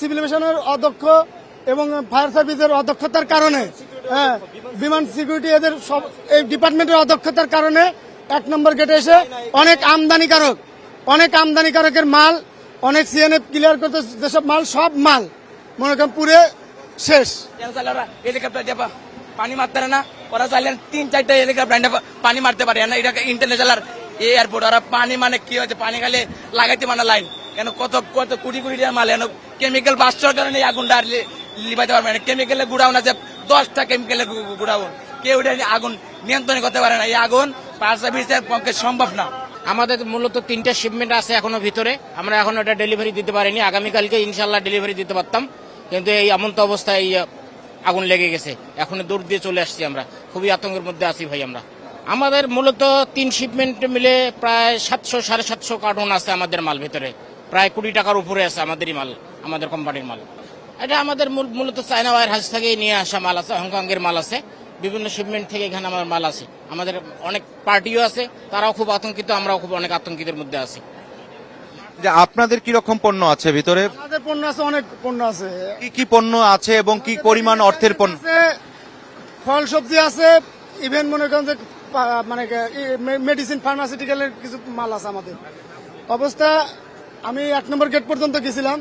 Civil মিশনের অধ্যক্ষ এবং ফায়ার সার্ভিসের অদক্ষতার কারণে হ্যাঁ বিমান সিকিউরিটি এদের সব, এই ডিপার্টমেন্টের অধ্যক্ষতার কারণে এক নম্বর গেটে এসে অনেক আমদানিকারক, অনেক আমদানিকারকের মাল, অনেক সিএনএফ ক্লিয়ার করতে, যেসব মাল, সব মাল, মনে করেন পুরে শেষ। পানি মারতে না। ওরা চাইলেন তিন, চারটা হেলিকপ্টার পানি মারতে পারে। না এটা ইন্টারন্যাশনাল এয়ারপোর্ট ওরা পানি মানে কি হয়েছে? পানি খালে লাগাইতে মানে লাইন কেন কত কত কোটি কোটি টাকা মাল? কেমিক্যাল বাস্টর কারণে এই আগুনটা আর লি- লিভাইতে পারবে না। কেমিক্যালে গুড়াউন আছে দশটা কেমিক্যালে গুড়াউন কেউ আগুন নিয়ন্ত্রণ করতে পারে না। এই আগুন ফায়ার সার্ভিসের পক্ষে সম্ভব না। আমাদের মূলত তিনটা শিপমেন্ট আছে এখনও ভিতরে। আমরা এখন এটা ডেলিভারি দিতে পারিনি। আগামীকালকে ইনশাল্লাহ ডেলিভারি দিতে পারতাম। কিন্তু এই এমন তো অবস্থায় আগুন লেগে গেছে। এখন দূর দিয়ে চলে আসছি আমরা। খুবই আতঙ্কের মধ্যে আছি ভাই আমরা। আমাদের মূলত তিন শিপমেন্ট মিলে প্রায় সাতশো, সাড়ে সাতশো কার্টুন আছে আমাদের মাল ভিতরে। প্রায় কোটি টাকার উপরে আছে আমাদেরই মাল আমাদের কোম্পানির মাল। এটা আমাদের মূল- মূলত চায়না ওয়ার হাউস থেকে নিয়ে আসা মাল আছে হংকংয়ের মাল আছে। বিভিন্ন শিপমেন্ট থেকে এখানে আমার মাল আছে। আমাদের অনেক পার্টিও আছে তারাও খুব আতঙ্কিত আমরাও খুব অনেক আতঙ্কিতের মধ্যে আছি। যে আপনাদের কি রকম পণ্য আছে ভিতরে? আমাদের পণ্য আছে অনেক পণ্য আছে। কি কি পণ্য আছে এবং কি পরিমাণ অর্থের পণ্য? ফল সবজি আছে ইভেন মনে করেন যে মানে মেডিসিন ফার্মাসিউটিক্যালের কিছু মাল আছে আমাদের। অবস্থা আমি এক নম্বর গেট পর্যন্ত গেছিলাম।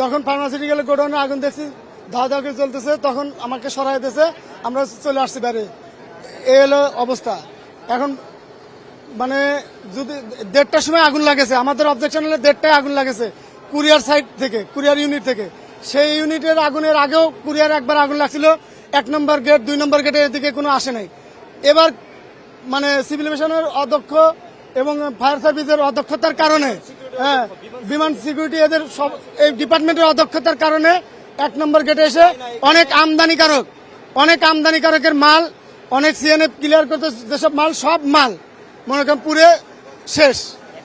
যখন ফার্মাসিউটিক্যালের গোডাউনে আগুন দেখছি ধাওয়া ধাওয়া করে চলতেছে, তখন আমাকে সরাই দিয়েছে, আমরা চলে আসছি বাইরে এই হলো অবস্থা। এখন মানে যদি দেড়টার সময় আগুন লাগেছে, আমাদের অবজেকশন হলে দেড়টায় আগুন লাগেছে, কুরিয়ার সাইড থেকে, কুরিয়ার ইউনিট থেকে। সেই ইউনিটের আগুনের আগেও কুরিয়ার একবার আগুন লাগছিল, এক নম্বর গেট দুই নম্বর গেটের এদিকে কোনো আসে নাই। এবার মানে সিভিল মিশনের অধ্যক্ষ এবং ফায়ার সার্ভিসের অদক্ষতার কারণে হ্যাঁ বিমান সিকিউরিটি এদের সব এই ডিপার্টমেন্টের অদক্ষতার কারণে এক নম্বর গেটে এসে অনেক আমদানিকারক অনেক আমদানিকারকের মাল অনেক সিএনএফ ক্লিয়ার করতে যেসব মাল সব মাল মনে করেন পুরে শেষ।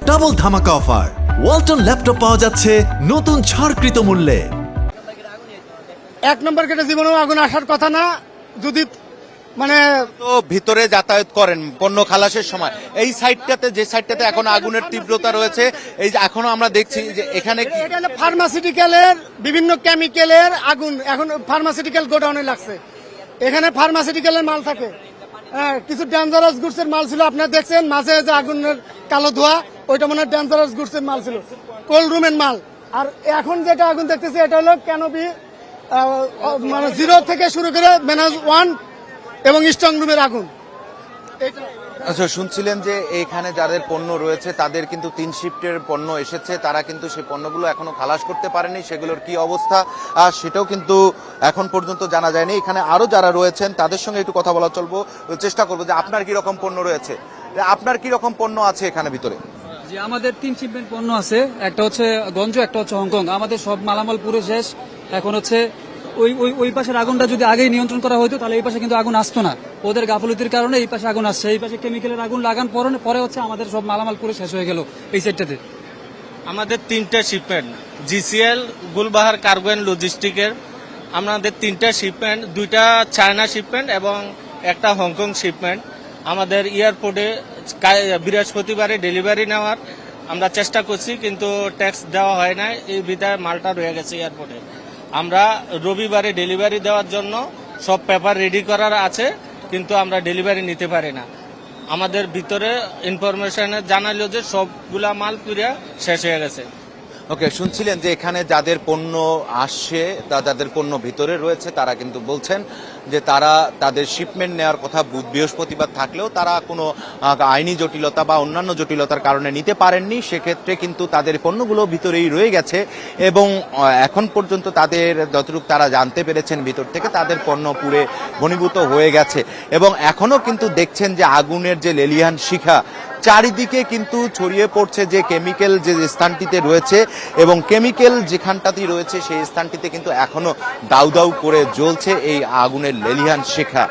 ডাবল ধামাকা অফার ওয়ালটন ল্যাপটপ পাওয়া যাচ্ছে নতুন ছাড়কৃত মূল্যে। এক নম্বর গেটে জীবনেও আগুন আসার কথা না যদি মানে তো ভিতরে যাতায়াত করেন পণ্য খালাসের সময়। এই সাইডটাতে যে সাইডটাতে এখন আগুনের তীব্রতা রয়েছে এই যে এখনও আমরা দেখছি যে এখানে ফার্মাসিউটিক্যালের বিভিন্ন কেমিক্যালের আগুন। এখন ফার্মাসিউটিক্যাল গোডাউনে লাগছে। এখানে ফার্মাসিউটিক্যালের মাল থাকে। হ্যাঁ কিছু ডেঞ্জারাস গুডসের মাল ছিল। আপনারা দেখছেন মাঝে যে আগুনের কালো ধোয়া ওইটা মনে হয় ডেঞ্জারাস গুডসের মাল ছিল। কোল্ড রুমের মাল। আর এখন যেটা আগুন দেখতেছি এটা হলো ক্যানোপি মানে জিরো থেকে শুরু করে মেনাজ ওয়ান এবং স্ট্রং রুমের আগুন আচ্ছা শুনছিলেন যে এখানে যাদের পণ্য রয়েছে তাদের কিন্তু তিন শিফটের পণ্য এসেছে তারা কিন্তু সেই পণ্যগুলো এখনও খালাস করতে পারেনি সেগুলোর কি অবস্থা? আর সেটাও কিন্তু এখন পর্যন্ত জানা যায়নি। এখানে আরও যারা রয়েছেন তাদের সঙ্গে একটু কথা বলা চলবো চেষ্টা করব যে আপনার কি রকম পণ্য রয়েছে? আপনার কি রকম পণ্য আছে এখানে ভিতরে? যে আমাদের তিন শিপমেন্ট পণ্য আছে। একটা হচ্ছে গঞ্জ একটা হচ্ছে হংকং। আমাদের সব মালামাল পুরো শেষ। এখন হচ্ছে ওই ওই ওই পাশের আগুনটা যদি আগেই নিয়ন্ত্রণ করা হতো তাহলে এই পাশে কিন্তু আগুন আসতো না। ওদের গাফলতির কারণে এই পাশে আগুন আসছে। এই পাশে কেমিক্যালের আগুন লাগান পরে পরে হচ্ছে আমাদের সব মালামাল পুরো শেষ হয়ে গেল এই সাইডটাতে আমাদের তিনটা shipment GCL Gulbahar cargo and লজিস্টিকের আমাদের তিনটা শিপমেন্ট দুইটা চায়না শিপমেন্ট এবং একটা হংকং শিপমেন্ট আমাদের এয়ারপোর্টে বৃহস্পতিবারে ডেলিভারি নেওয়ার। আমরা চেষ্টা করছি, কিন্তু ট্যাক্স দেওয়া হয় না এই বিধায় মালটা রয়ে গেছে এয়ারপোর্টে আমরা রবিবারে ডেলিভারি দেওয়ার জন্য সব পেপার রেডি করার আছে, কিন্তু আমরা ডেলিভারি নিতে পারি না। আমাদের ভিতরে ইনফরমেশনে জানালো যে সবগুলা মাল পুরিয়া শেষ হয়ে গেছে। ওকে, শুনছিলেন যে এখানে যাদের পণ্য আসছে, তা যাদের পণ্য ভিতরে রয়েছে, তারা কিন্তু বলছেন যে তারা তাদের শিপমেন্ট নেওয়ার কথা বৃহস্পতিবার থাকলেও তারা কোনো আইনি জটিলতা বা অন্যান্য জটিলতার কারণে নিতে পারেননি। সেক্ষেত্রে কিন্তু তাদের পণ্যগুলো ভিতরেই রয়ে গেছে এবং এখন পর্যন্ত তাদের যতটুকু তারা জানতে পেরেছেন ভিতর থেকে, তাদের পণ্য পুরে ঘনীভূত হয়ে গেছে। এবং এখনও কিন্তু দেখছেন যে আগুনের যে লেলিয়ান শিখা চারিদিকে কিন্তু ছড়িয়ে পড়ছে যে কেমিক্যাল যে স্থানটিতে রয়েছে এবং কেমিক্যাল যেখানটাতেই রয়েছে সেই স্থানটিতে কিন্তু এখনও দাউ দাউ করে জ্বলছে এই আগুনের লেলিহান শিখা।